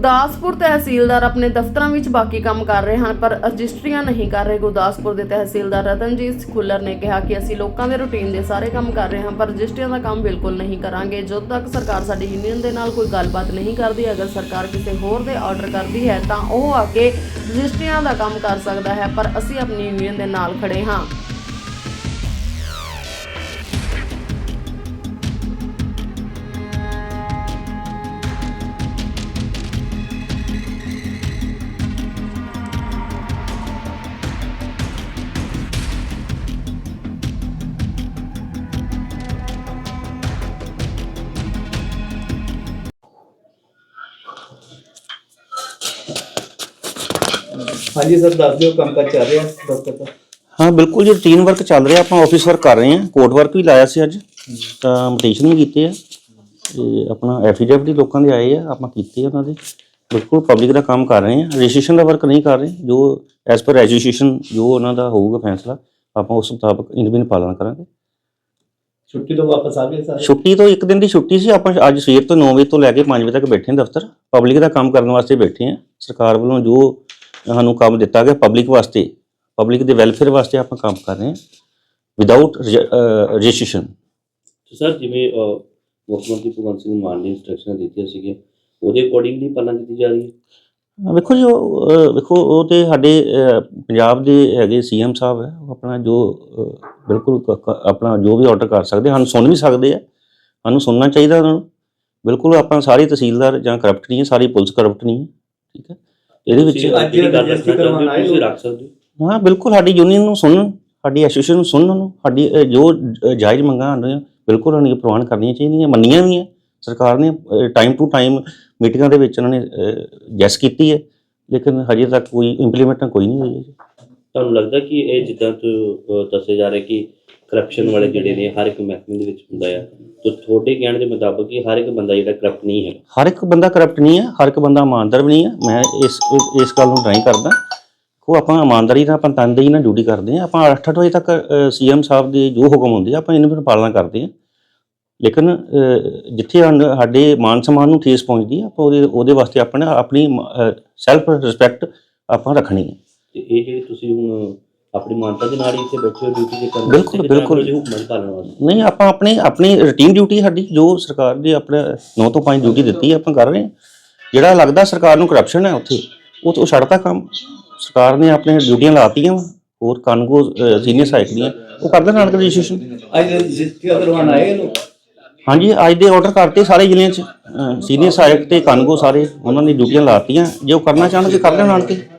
ਗੁਰਦਾਸਪੁਰ ਤਹਿਸੀਲਦਾਰ ਆਪਣੇ ਦਫ਼ਤਰਾਂ ਵਿੱਚ ਬਾਕੀ ਕੰਮ ਕਰ ਰਹੇ ਹਨ, ਪਰ ਰਜਿਸਟਰੀਆਂ ਨਹੀਂ ਕਰ ਰਹੇ ਗੁਰਦਾਸਪੁਰ ਦੇ ਤਹਿਸੀਲਦਾਰ। ਰਤਨਜੀਤ ਖੁੱਲਰ ਨੇ ਕਿਹਾ ਕਿ ਅਸੀਂ ਲੋਕਾਂ ਦੇ ਰੁਟੀਨ ਦੇ ਸਾਰੇ ਕੰਮ ਕਰ ਰਹੇ ਹਾਂ, ਪਰ ਰਜਿਸਟਰੀਆਂ ਦਾ ਕੰਮ ਬਿਲਕੁਲ ਨਹੀਂ ਕਰਾਂਗੇ। ਜਦੋਂ ਤੱਕ ਸਰਕਾਰ ਸਾਡੀ ਯੂਨੀਅਨ ਦੇ ਨਾਲ ਕੋਈ ਗੱਲਬਾਤ ਨਹੀਂ ਕਰਦੀ, ਅਗਰ ਸਰਕਾਰ ਕਿਸੇ ਹੋਰ ਦੇ ਆਰਡਰ ਕਰਦੀ ਹੈ, ਤਾਂ ਉਹ ਆ ਕੇ ਰਜਿਸਟਰੀਆਂ ਦਾ ਕੰਮ ਕਰ ਸਕਦਾ ਹੈ, ਪਰ ਅਸੀਂ ਆਪਣੀ ਯੂਨੀਅਨ ਦੇ ਨਾਲ ਖੜੇ ਹਾਂ। ਹਾਂਜੀ ਸਰ ਦੱਸ ਦਿਓ ਕੰਮ ਕਰ ਚੱਲ ਰਿਹਾ ਦਫ਼ਤਰ ਦਾ। ਹਾਂ ਬਿਲਕੁਲ ਜੀ ਰੂਟੀਨ ਵਰਕ ਚੱਲ ਰਿਹਾ ਆਪਾਂ ਆਫਿਸ ਵਰਕ ਕਰ ਰਹੇ ਹਾਂ। ਕੋਰਟ ਵਰਕ ਵੀ ਲਾਇਆ ਸੀ ਅੱਜ। ਤਾਂ ਮਟੀਸ਼ਨ ਵੀ ਕੀਤੇ ਆ। ਤੇ ਆਪਣਾ ਐਫੀਡੇਵਿਟ ਵੀ ਲੋਕਾਂ ਦੇ ਆਏ ਆ ਆਪਾਂ ਕੀਤੇ ਉਹਨਾਂ ਦੇ। ਬਿਲਕੁਲ ਪਬਲਿਕ ਦਾ ਕੰਮ ਕਰ ਰਹੇ ਹਾਂ। ਰਜਿਸਟ੍ਰੇਸ਼ਨ ਦਾ ਵਰਕ ਨਹੀਂ ਕਰ ਰਹੇ ਜੋ ਐਸ ਪਰ ਰਜਿਸਟ੍ਰੇਸ਼ਨ ਜੋ ਉਹਨਾਂ ਦਾ ਹੋਊਗਾ ਫੈਸਲਾ ਆਪਾਂ ਉਸ ਮੁਤਾਬਕ ਦੀ ਪਾਲਣਾ ਕਰਾਂਗੇ। ਛੁੱਟੀ ਤੋਂ ਵਾਪਸ ਆ ਗਏ ਸਾਰੇ? ਛੁੱਟੀ ਤੋਂ ਇੱਕ ਦਿਨ ਦੀ ਛੁੱਟੀ ਸੀ। ਆਪਾਂ ਅੱਜ ਸਵੇਰ ਤੋਂ 9 ਵਜੇ ਤੋਂ ਲੈ ਕੇ 5 ਵਜੇ ਤੱਕ ਬੈਠੇ ਹਾਂ ਦਫ਼ਤਰ। ਪਬਲਿਕ ਦਾ ਕੰਮ ਕਰਨ ਵਾਸਤੇ ਬੈਠੇ ਹਾਂ। ਸਰਕਾਰ ਵੱਲੋਂ ਜੋ ਸਾਨੂੰ ਕੰਮ ਦਿੱਤਾ ਗਿਆ ਪਬਲਿਕ ਵਾਸਤੇ। ਪਬਲਿਕ ਦੇ ਵੈਲਫੇਅਰ ਵਾਸਤੇ ਆਪਾਂ ਕੰਮ ਕਰ ਰਹੇ ਹਾਂ। ਵਿਦਆਊਟ ਰਜਿਸਟ੍ਰੇਸ਼ਨ ਸਰ ਜਿਵੇਂ ਮੁੱਖ ਮੰਤਰੀ ਭਗਵੰਤ ਸਿੰਘ ਮਾਨ ਨੇ ਇੰਸਟਰਕਸ਼ਨਾਂ ਦਿੱਤੀਆਂ ਸੀਗੀਆਂ ਉਹਦੇ ਅਕੋਰਡਿੰਗਲੀ ਪਾਲਣਾ ਕੀਤੀ ਜਾ ਰਹੀ ਹੈ? ਵੇਖੋ ਜੀ ਵੇਖੋ ਉਹ ਤੇ ਸਾਡੇ ਪੰਜਾਬ ਦੇ ਹੈਗੇ ਸੀਐਮ ਸਾਹਿਬ ਹੈ ਉਹ ਆਪਣਾ ਜੋ ਬਿਲਕੁਲ ਆਪਣਾ ਜੋ ਵੀ ਆਰਡਰ ਕਰ ਸਕਦੇ ਸਾਨੂੰ ਸੁਣ ਵੀ ਸਕਦੇ ਆ। ਸਾਨੂੰ ਸੁਣਨਾ ਚਾਹੀਦਾ ਉਹਨਾਂ ਨੂੰ। ਬਿਲਕੁਲ ਆਪਾਂ ਸਾਰੇ ਤਹਿਸੀਲਦਾਰ ਜਾਂ ਕਰਪਟ ਨਹੀਂ ਹੈ ਸਾਰੀ ਪੁਲਿਸ ਕਰਪਟ ਨਹੀਂ ਹੈ ਠੀਕ ਹੈ। ਇਹਦੇ ਵਿੱਚ ਤੁਸੀਂ ਅੱਜ ਜਿਹੜੀ ਗੱਲ ਰਜਿਸਟਰੀ ਰੱਖਣਾ ਚਾਹੁੰਦੇ ਕਰਵਾਉਣ ਹੋ, ਤੁਸੀਂ। ਰੱਖ ਸਕਦੇ ਹੋ। ਹਾਂ ਬਿਲਕੁਲ ਸਾਡੀ ਯੂਨੀਅਨ ਨੂੰ ਸੁਣਨ ਸਾਡੀ ਐਸੋਸੀਏਸ਼ਨ ਨੂੰ ਸੁਣਨ ਉਹਨੂੰ ਸਾਡੀ ਜੋ ਜਾਇਜ਼ ਮੰਗਾਂ ਹਨ ਬਿਲਕੁਲ ਉਹਨਾਂ ਨੂੰ ਪ੍ਰਵਾਨ ਕਰਨੀਆਂ ਚਾਹੀਦੀਆਂ ਮੰਨੀਆਂ ਵੀ ਹੈ ਸਰਕਾਰ ਨੇ ਟਾਈਮ ਟੂ ਟਾਈਮ ਮੀਟਿੰਗਾਂ ਦੇ ਵਿੱਚ ਉਹਨਾਂ ਨੇ ਜੈਸ ਕੀਤੀ ਹੈ ਲੇਕਿਨ ਹਜੇ ਤੱਕ ਕੋਈ ਇੰਪਲੀਮੈਂਟ ਕੋਈ ਨਹੀਂ ਹੋਈ ਹੈ ਜੀ। ਤੁਹਾਨੂੰ ਲੱਗਦਾ ਕਿ ਇਹ ਜਿੱਦਾਂ ਤੋਂ ਦੱਸੇ ਜਾ ਰਿਹਾ ਕਿ ਕਰਪਸ਼ਨ ਵਾਲੇ ਜਿਹੜੇ ਨੇ ਹਰ ਇੱਕ ਮਹਿਕਮੇ ਦੇ ਵਿੱਚ ਹੁੰਦਾ ਆ। ਤੇ ਤੁਹਾਡੇ ਕਹਿਣ ਦੇ ਮੁਤਾਬਕ ਹੀ ਹਰ ਇੱਕ ਬੰਦਾ ਜਿਹੜਾ ਕਰਪਟ ਨਹੀਂ ਹੈ ਹਰ ਇੱਕ ਬੰਦਾ ਕਰਪਟ ਨਹੀਂ ਹੈ ਹਰ ਇੱਕ ਬੰਦਾ ਇਮਾਨਦਾਰ ਵੀ ਨਹੀਂ ਹੈ। ਮੈਂ ਇਸ ਇਸ- ਗੱਲ ਨੂੰ ਡਰਾਈ ਕਰਦਾ। ਉਹ ਆਪਾਂ ਇਮਾਨਦਾਰੀ ਨਾਲ ਆਪਾਂ ਤਨਦੇਹੀ ਨਾਲ ਡਿਊਟੀ ਕਰਦੇ ਹਾਂ। ਆਪਾਂ 8-8 ਵਜੇ ਤੱਕ ਸੀਐਮ ਸਾਹਿਬ ਦੇ ਜੋ ਹੁਕਮ ਹੁੰਦੇ ਆ ਆਪਾਂ ਇਹਨਾਂ ਦੀ ਪਾਲਣਾ ਕਰਦੇ ਹਾਂ। ਲੇਕਿਨ ਜਿੱਥੇ ਸਾਡੇ ਮਾਨ ਸਨਮਾਨ ਨੂੰ ਠੇਸ ਪਹੁੰਚਦੀ ਹੈ ਆਪਾਂ ਉਹਦੇ ਉਹਦੇ ਵਾਸਤੇ ਆਪਣਾ ਆਪਣੀ ਸੈਲਫ ਰਿਸਪੈਕਟ ਆਪਾਂ ਰੱਖਣੀ ਹੈ। ਤੇ ਇਹ ਜਿਹੜੇ ਤੁਸੀਂ ਹੁਣ ਆਪਣੀ ਮਾਨਤਾ ਦੇ ਨਾਲ ਹੀ ਇੱਥੇ ਬੈਠੇ ਹੋ ਡਿਊਟੀ ਦੇ ਕਰਨ ਬਿਲਕੁਲ, ਬਿਲਕੁਲ। ਹੁਕਮਾਂ ਦੀ ਪਾਲਣਾ ਵਾਸਤੇ। ਨਹੀਂ ਆਪਾਂ ਆਪਣੀ ਆਪਣੀ ਰੂਟੀਨ ਡਿਊਟੀ ਸਾਡੀ ਜੋ ਸਰਕਾਰ ਦੀ ਆਪਣੇ 9 ਤੋਂ 5 ਡਿਊਟੀ ਦਿੱਤੀ ਹੈ ਆਪਾਂ ਕਰ ਰਹੇ ਹਾਂ। ਜਿਹੜਾ ਲੱਗਦਾ ਸਰਕਾਰ ਨੂੰ ਕਰਪਸ਼ਨ ਹੈ ਉੱਥੇ ਉਹ ਉਹ ਛੱਡਤਾ ਕੰਮ। ਸਰਕਾਰ ਨੇ ਆਪਣੇ ਡਿਊਟੀਆਂ ਲਾਤੀਆਂ ਵਾਂ। ਹੋਰ ਕਾਨੂੰਗੋ ਸੀਨੀਅਰ ਸਹਾਇਕ ਦੀਆਂ ਉਹ ਕਰਦੇ ਨਾਲ ਰਜਿਸਟ੍ਰੇਸ਼ਨ। ਅੱਜ ਰਜਿਸਟਰੀ ਕਰਵਾਉਣ ਆਏ ਲੋਕ ਹਾਂਜੀ ਅੱਜ ਦੇ ਆਰਡਰ ਕਰਤੇ ਸਾਰੇ ਜ਼ਿਲ੍ਹਿਆਂ 'ਚ। ਸੀਨੀਅਰ ਸਹਾਇਕ ਤੇ ਕਾਨੂੰਗੋ ਸਾਰੇ ਉਹਨਾਂ ਦੀ ਡਿਊਟੀਆਂ ਲਾਤੀਆਂ। ਜੇ ਉਹ ਕਰਨਾ ਚਾਹਣਗੇ ਕਰ ਲੈਣ ਆਣ ਕੇ ਠੀਕ ਹੈ